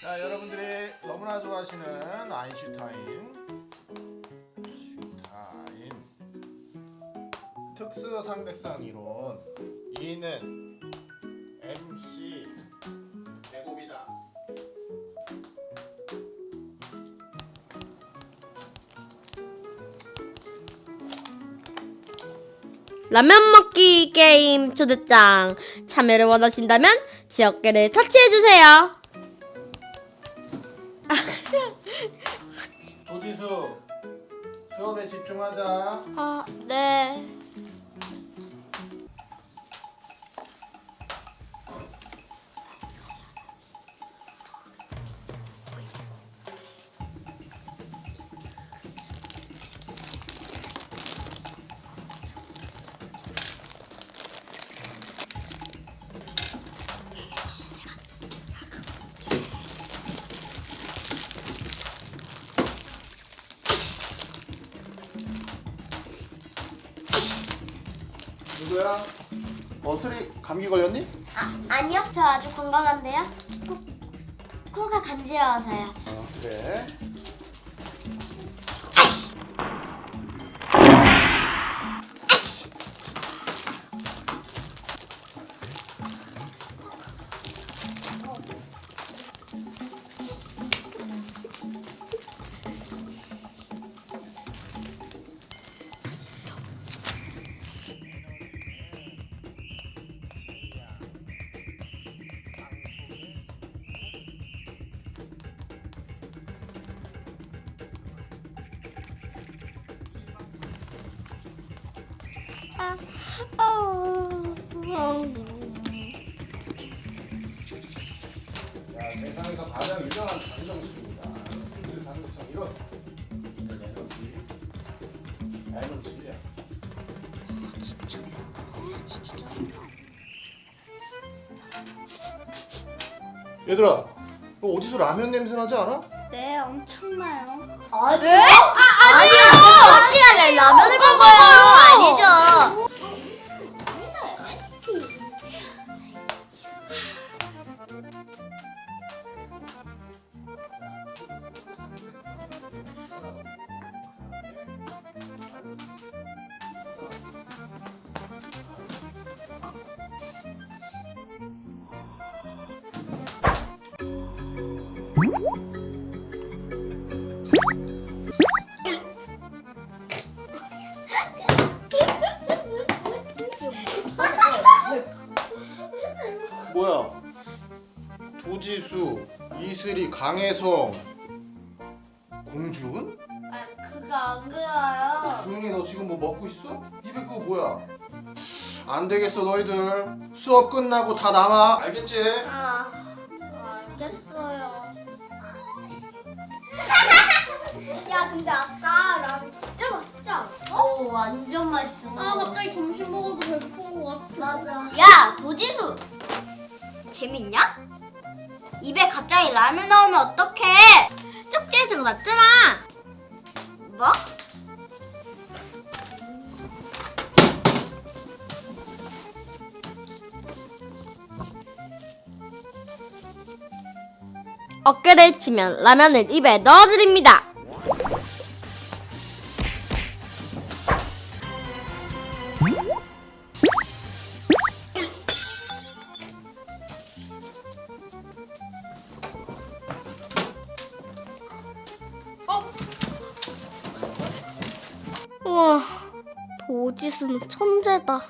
자, 여러분들이 너무나 좋아하시는 아인슈타인. 슈타인. 특수 상대성 이론. 이는 MC 제곱이다. 라면 먹기 게임 초대장 참여를 원하신다면 지역계를 터치해주세요. 도지수 수업에 집중하자. 아, 네. 누구야? 어슬이 감기 걸렸니? 아, 아니요. 저 아주 건강한데요. 코, 코가 간지러워서요. 어 그래. 자, 세상에서 가장 유명한 방정식입니다. 특수 상대성 이론. 에너지, 에너지야. 얘들아, 너 어디서 라면 냄새 나지 않아? 네, 엄청나요. 아, 네? 아, 아니요. 시간에 라면을 먹어요. 아니죠. 이슬이, 강혜성, 공준? 아, 그거 안 그래요. 주은이 너 지금 뭐 먹고 있어? 입에 그거 뭐야? 안 되겠어 너희들 수업 끝나고 다 남아 알겠지? 아, 알겠어요. 야, 근데 아까 라면 진짜 맛있지 않았어? 오, 완전 맛있었어. 아, 갑자기 점심 먹어도 배고픈 것 같아. 맞아. 야, 도지수. 재밌냐? 입에 갑자기 라면 나오면 어떡해? 쪽지에서 거 맞잖아. 뭐? 어깨를 치면 라면을 입에 넣어드립니다. 와, 도지수는 천재다.